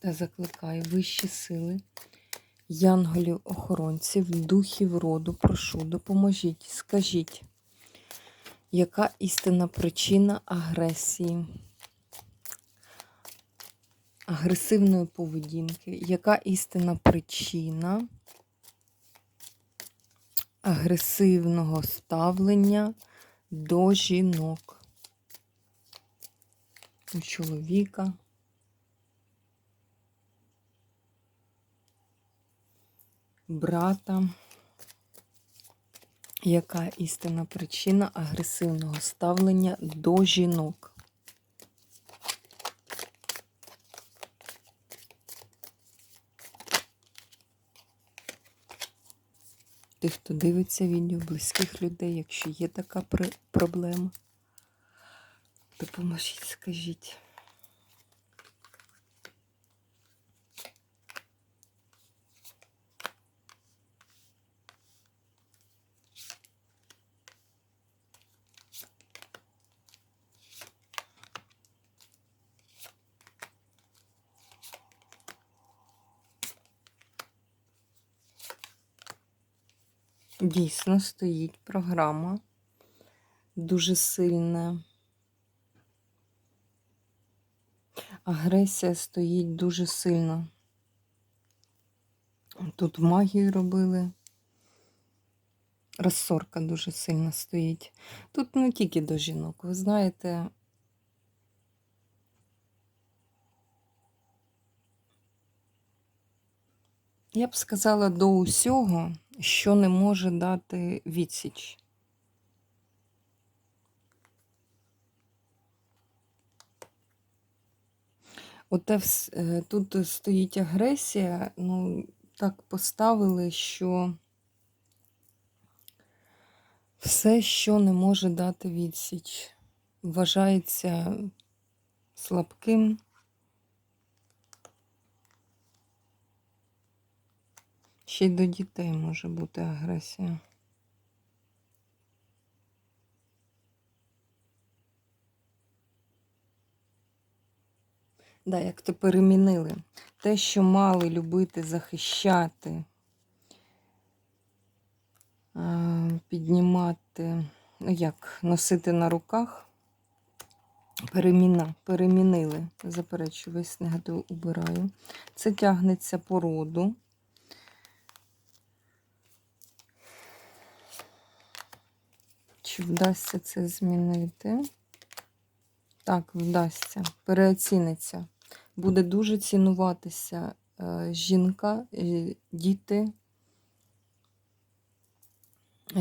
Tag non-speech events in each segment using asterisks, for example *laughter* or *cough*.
Та закликаю вищі сили, янголів, охоронців, духів роду, прошу, допоможіть, скажіть, яка істинна причина агресії, агресивної поведінки, яка істинна причина агресивного ставлення до жінок? У чоловіка? Брата, яка істинна причина агресивного ставлення до жінок. Тих, хто дивиться відео, близьких людей, якщо є така проблема, допоможіть, скажіть. Дійсно, стоїть програма дуже сильна. Агресія стоїть дуже сильно. Тут магію робили. Розсорка дуже сильно стоїть. Тут не тільки до жінок, ви знаєте. Я б сказала до усього що не може дати відсіч. Оте е, тут стоїть агресія, ну, так поставили, що все, що не може дати відсіч, вважається слабким. Ще й до дітей може бути агресія. Да, як то перемінили. Те, що мали любити захищати, піднімати, ну як, носити на руках, переміна, перемінили. Заперечу, весь негатив убираю. Це тягнеться по роду. Чи вдасться це змінити? Так, вдасться, переоціниться. Буде дуже цінуватися е, жінка, е, діти.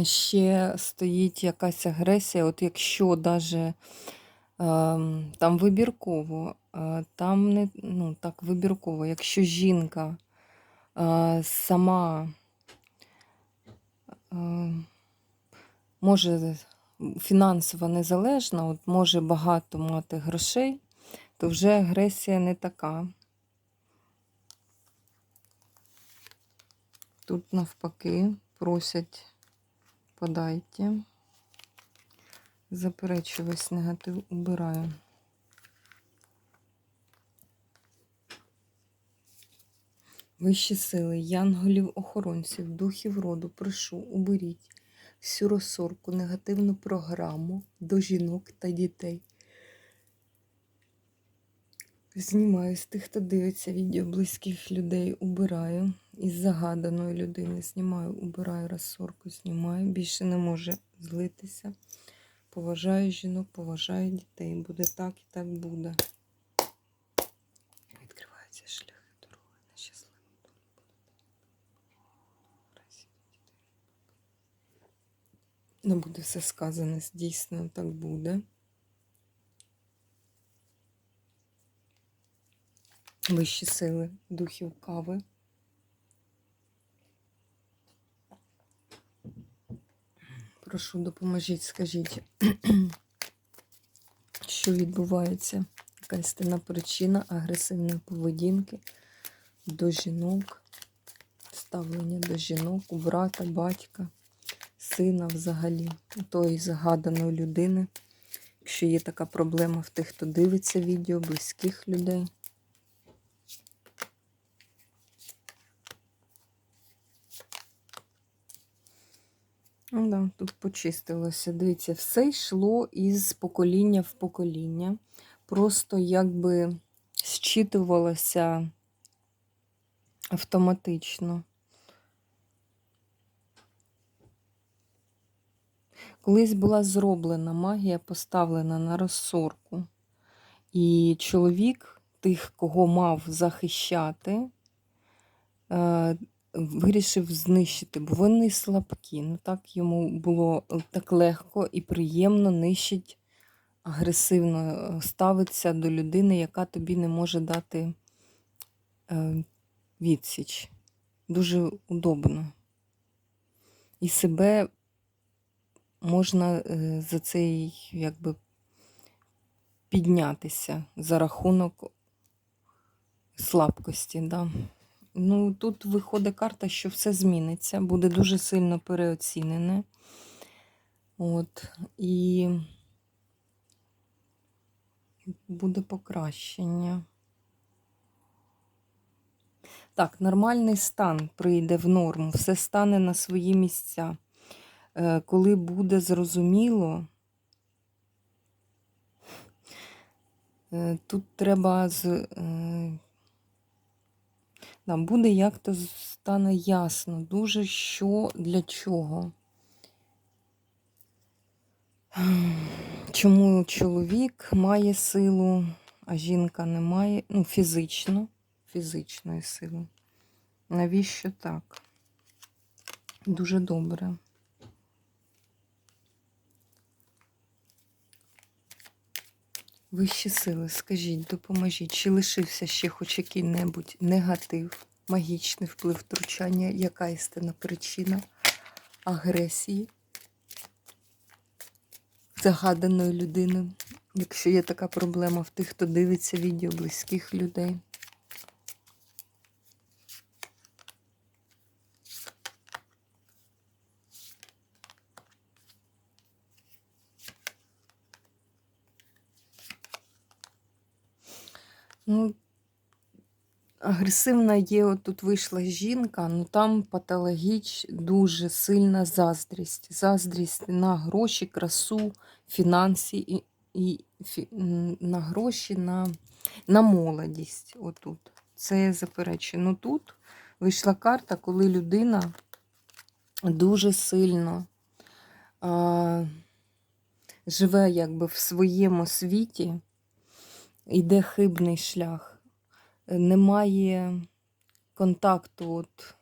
Ще стоїть якась агресія, от якщо даже ем, там вибірково, е, там не ну, так вибірково, якщо жінка сама може фінансово незалежна, от може багато мати грошей, то вже агресія не така. Тут навпаки просять подайте. Заперечу весь негатив убираю. Вищі сили, янголів, охоронців, духів роду, прошу, уберіть всю розсорку, негативну програму до жінок та дітей. Знімаю з тих, хто дивиться відео близьких людей, убираю. Із загаданої людини знімаю, убираю розсорку, знімаю. Більше не може злитися. Поважаю жінок, поважаю дітей. Буде так і так буде. Не буде все сказане, дійсно так буде. вищі сили духів кави. Прошу, допоможіть, скажіть, *clears throat* що відбувається, яка істинна причина агресивної поведінки до жінок, ставлення до жінок, брата, батька, сина взагалі, тої загаданої людини. Якщо є така проблема в тих, хто дивиться відео, близьких людей. Ну, да, тут почистилося. Дивіться, все йшло із покоління в покоління. Просто якби зчитувалося автоматично. Колись була зроблена магія, поставлена на розсорку. І чоловік, тих, кого мав захищати, е, вирішив знищити, бо вони слабкі. Ну так йому було так легко і приємно нищить, агресивно е, ставиться до людини, яка тобі не може дати е, відсіч. Дуже удобно. І себе можна е, за цей якби піднятися за рахунок слабкості. Да? Ну, тут виходить карта, що все зміниться, буде дуже сильно переоцінене. От, і буде покращення. Так, нормальний стан прийде в норму, все стане на свої місця. Е, Коли буде зрозуміло, е, тут треба з. е, Нам буде як-то стане ясно, дуже що для чого. Чому чоловік має силу, а жінка не має, ну, фізично, фізичної сили. Навіщо так? Дуже добре. Вищі сили, скажіть, допоможіть, чи лишився ще хоч який-небудь негатив, магічний вплив втручання, яка істина причина агресії загаданої людини, якщо є така проблема в тих, хто дивиться відео близьких людей. Ну, агресивна є, от тут вийшла жінка, ну там патологіч, дуже сильна заздрість. Заздрість на гроші, красу, фінанси і, і фі, на гроші, на, на молодість. Отут. Це я заперечую. Ну тут вийшла карта, коли людина дуже сильно а, живе якби в своєму світі йде хибний шлях, Е, немає контакту, от,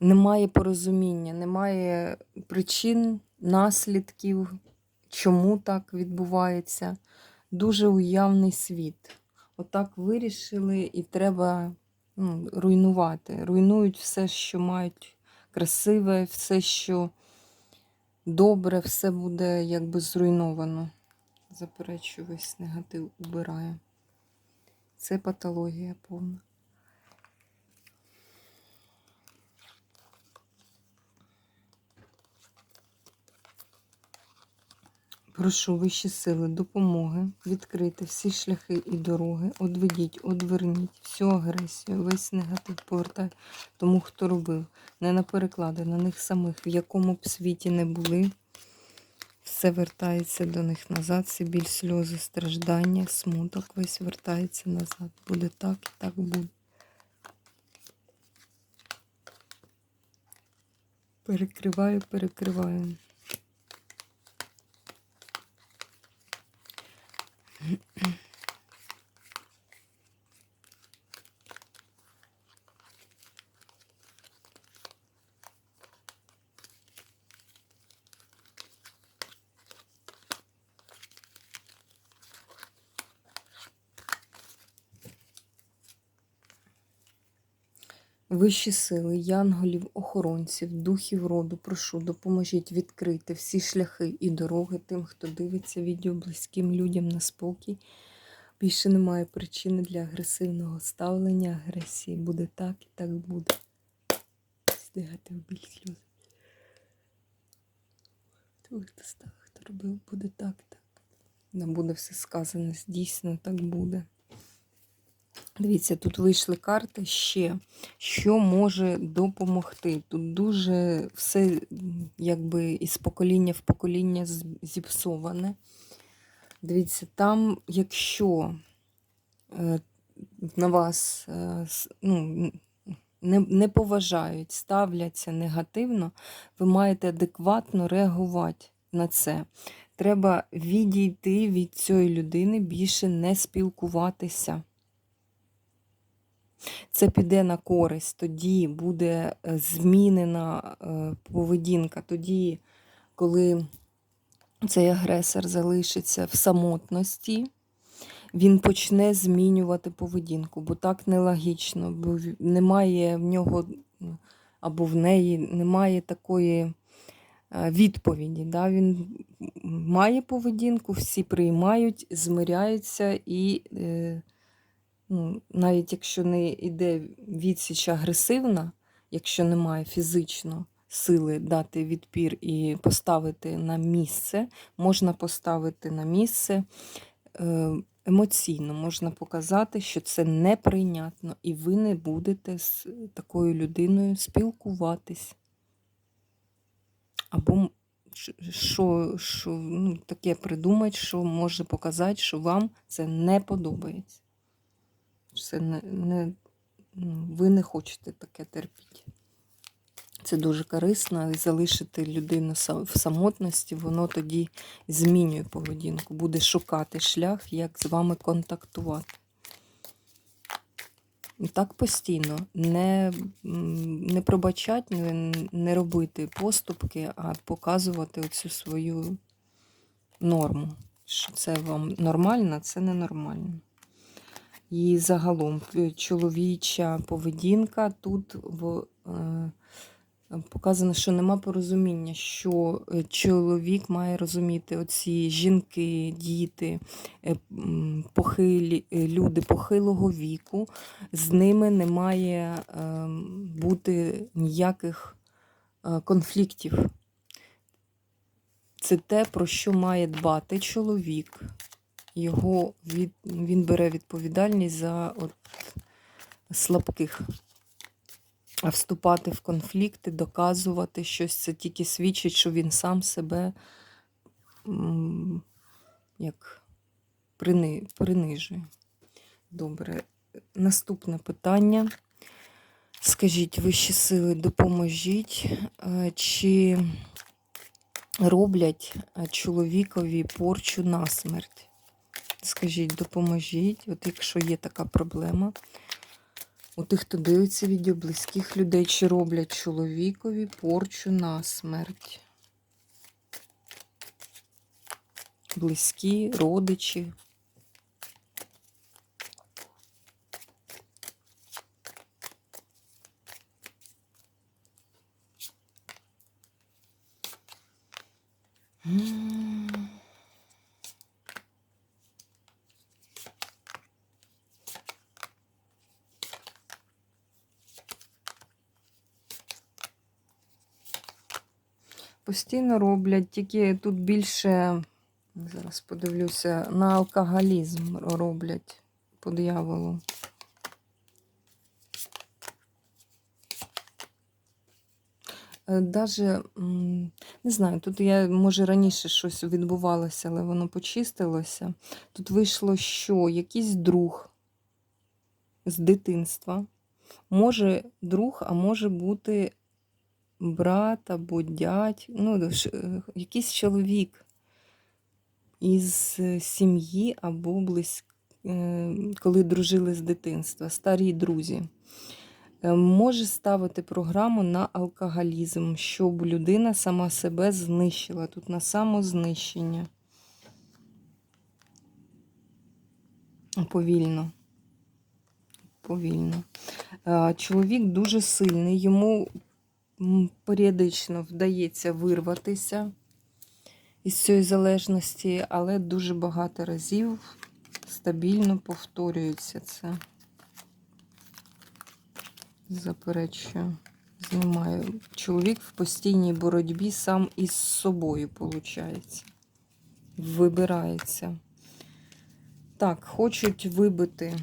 немає порозуміння, немає причин, наслідків, чому так відбувається. Дуже уявний світ. Отак вирішили і треба ну, руйнувати. Руйнують все, що мають красиве, все, що добре, все буде якби зруйновано заперечую, весь негатив убираю. Це патологія повна. Прошу вищі сили, допомоги, відкрити всі шляхи і дороги, одведіть, одверніть всю агресію, весь негатив повертай тому, хто робив, не на переклади, на них самих, в якому б світі не були все вертається до них назад, всі біль сльози, страждання, смуток весь вертається назад. Буде так і так буде. Перекриваю, перекриваю. Вищі сили, янголів, охоронців, духів роду, прошу, допоможіть відкрити всі шляхи і дороги тим, хто дивиться відео близьким людям на спокій. Більше немає причини для агресивного ставлення, агресії. Буде так і так буде. Здигати в біль сльози. Хто хто став, хто робив, буде так і так. Не буде все сказане, дійсно так буде. Дивіться, тут вийшли карти ще, що може допомогти. Тут дуже все якби із покоління в покоління зіпсоване. Дивіться, там, якщо е, на вас е, ну, не, не поважають, ставляться негативно, ви маєте адекватно реагувати на це. Треба відійти від цієї людини, більше не спілкуватися. Це піде на користь, тоді буде е, змінена е, поведінка. Тоді, коли цей агресор залишиться в самотності, він почне змінювати поведінку, бо так нелогічно, бо немає в нього або в неї немає такої е, відповіді. Да? Він має поведінку, всі приймають, змиряються і. Ну, навіть якщо не йде відсіч агресивна, якщо немає фізично сили дати відпір і поставити на місце, можна поставити на місце е, емоційно, можна показати, що це неприйнятно, і ви не будете з такою людиною спілкуватись. Або що, що ну, таке придумати, що може показати, що вам це не подобається. Це не, не, ну, ви не хочете таке терпіти. Це дуже корисно, і залишити людину в самотності, воно тоді змінює поведінку, буде шукати шлях, як з вами контактувати. Так постійно. Не, не пробачати, не, не робити поступки, а показувати оцю свою норму. Що це вам нормально, це ненормально. І загалом е, чоловіча поведінка тут в, е, показано, що нема порозуміння, що е, чоловік має розуміти оці жінки, діти, похилі, люди похилого віку, з ними не має бути ніяких конфліктів. Це те, про що має дбати чоловік його від, він бере відповідальність за от, слабких. А вступати в конфлікти, доказувати щось, це тільки свідчить, що він сам себе як прини, принижує. Добре. Наступне питання. Скажіть, вищі сили, допоможіть, е, чи роблять е, чоловікові порчу на смерть? Скажіть, допоможіть, от якщо є така проблема. У тих, хто дивиться відео близьких людей, чи роблять чоловікові порчу на смерть. Близькі, родичі. М. Постійно роблять, тільки тут більше, зараз подивлюся, на алкоголізм роблять по дияволу. Е, Даже, не знаю, тут я, може, раніше щось відбувалося, але воно почистилося. Тут вийшло, що якийсь друг з дитинства, може друг, а може бути брат або дядь, ну, е, якийсь чоловік із е, сім'ї або близьк, е, коли дружили з дитинства, старі друзі. Може ставити програму на алкоголізм, щоб людина сама себе знищила. Тут на самознищення. Повільно. повільно. Чоловік дуже сильний, йому періодично вдається вирватися із цієї залежності, але дуже багато разів стабільно повторюється це. Заперечую, знімаю. Чоловік в постійній боротьбі сам із собою, виходить. Вибирається. Так, хочуть вибити.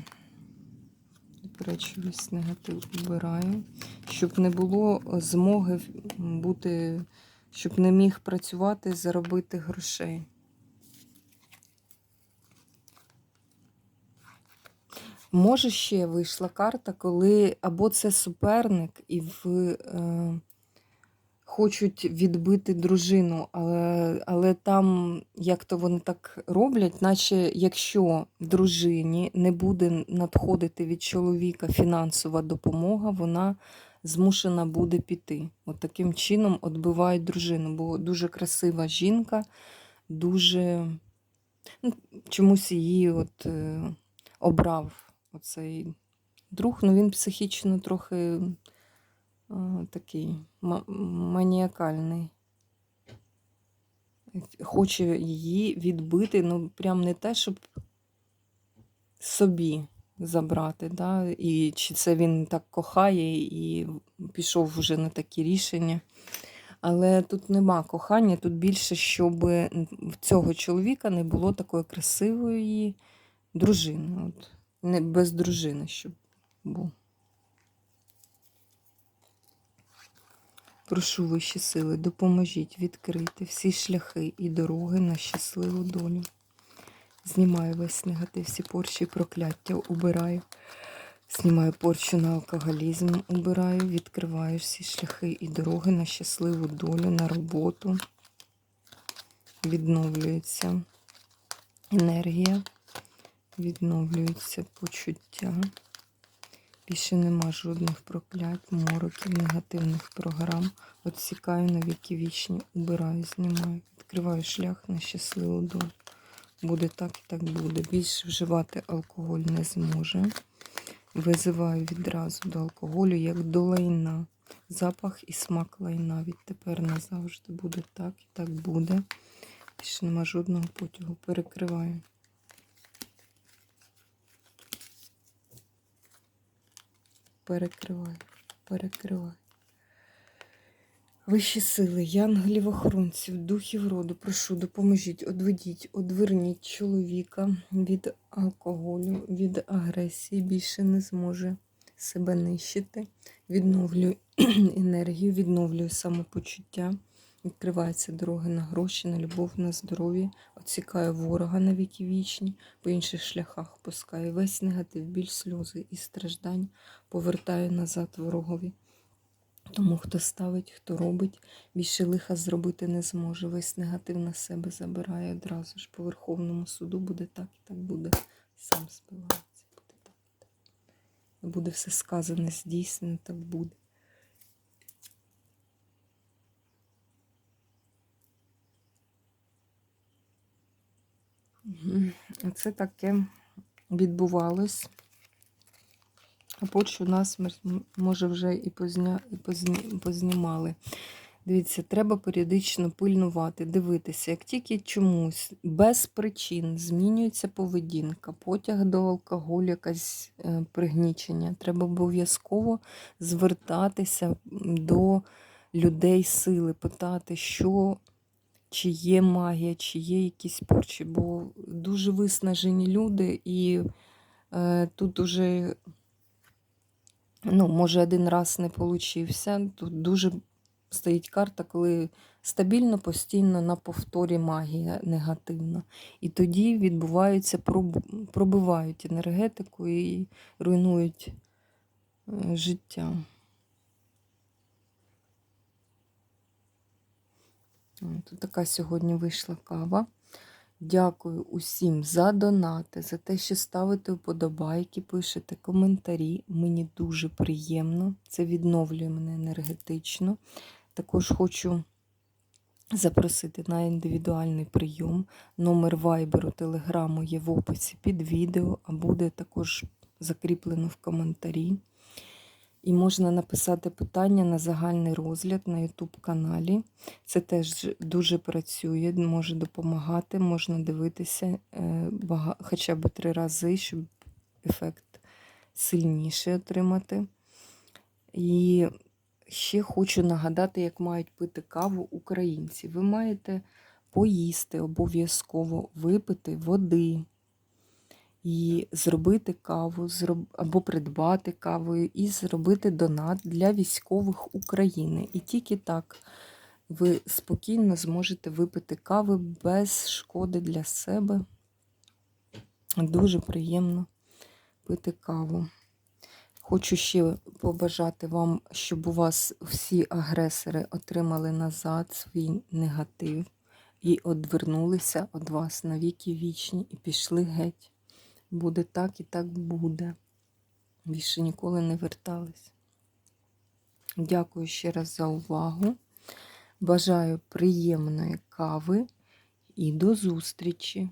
Заперечую, весь негатив вибираю. Щоб не було змоги бути, щоб не міг працювати, заробити грошей. Може, ще вийшла карта, коли або це суперник, і в, е, хочуть відбити дружину, але, але там, як то вони так роблять, наче якщо дружині не буде надходити від чоловіка фінансова допомога, вона змушена буде піти. От таким чином відбивають дружину, бо дуже красива жінка, дуже ну, чомусь її от, е, обрав оцей друг, ну він психічно трохи а, такий маніакальний. Хоче її відбити, ну прям не те, щоб собі забрати. Да? І чи це він так кохає і пішов вже на такі рішення. Але тут нема кохання, тут більше, щоб цього чоловіка не було такої красивої дружини. От. Не без дружини, щоб був. Прошу вищі сили, допоможіть відкрити всі шляхи і дороги на щасливу долю. Знімаю весь негатив, всі порчі і прокляття, убираю. Знімаю порчу на алкоголізм, убираю, відкриваю всі шляхи і дороги на щасливу долю, на роботу. Відновлюється енергія, відновлюються почуття. Більше нема жодних проклять, мороків, негативних програм. Отсікаю на віки вічні, убираю, знімаю, відкриваю шлях на щасливу долю. Буде так і так буде. Більше вживати алкоголь не зможе. Визиваю відразу до алкоголю, як до лайна. Запах і смак лайна. Відтепер назавжди буде так і так буде. Більше нема жодного потягу. Перекриваю. Перекриваю, перекривай. Вищі сили, янголів охоронців, духів роду, прошу, допоможіть, одведіть, одверніть чоловіка від алкоголю, від агресії, більше не зможе себе нищити. Відновлюю *clears throat* енергію, відновлюю самопочуття. Відкриваються дороги на гроші, на любов, на здоров'я. Отсікаю ворога на віки вічні, по інших шляхах пускаю весь негатив, біль, сльози і страждань повертаю назад ворогові. Тому хто ставить, хто робить, більше лиха зробити не зможе. Весь негатив на себе забирає одразу ж по Верховному суду буде так і так буде. Сам збивається. Буде так і так. Буде все сказане, здійснено, так буде. Це таке відбувалось. А почу нас може вже і, позня... і позні... познімали. Дивіться, треба періодично пильнувати, дивитися, як тільки чомусь без причин змінюється поведінка, потяг до алкоголю, якесь е, пригнічення, треба обов'язково звертатися до людей сили, питати, що, чи є магія, чи є якісь порчі, бо дуже виснажені люди, і е, тут уже ну, може, один раз не получився. Тут дуже стоїть карта, коли стабільно, постійно на повторі магія негативна. І тоді відбуваються, пробивають енергетику і руйнують е, життя. Тут така сьогодні вийшла кава. Дякую усім за донати, за те, що ставите вподобайки, пишете коментарі. Мені дуже приємно. Це відновлює мене енергетично. Також хочу запросити на індивідуальний прийом. Номер вайберу, телеграму є в описі під відео, а буде також закріплено в коментарі. І можна написати питання на загальний розгляд на YouTube каналі. Це теж дуже працює, може допомагати, можна дивитися е, хоча б три рази, щоб ефект сильніший отримати. І ще хочу нагадати, як мають пити каву українці. Ви маєте поїсти обов'язково, випити води і зробити каву, або придбати каву і зробити донат для військових України. І тільки так ви спокійно зможете випити кави без шкоди для себе. Дуже приємно пити каву. Хочу ще побажати вам, щоб у вас всі агресори отримали назад свій негатив і одвернулися від вас на віки вічні і пішли геть. Буде так і так буде. Більше ніколи не вертались. Дякую ще раз за увагу. Бажаю приємної кави і до зустрічі!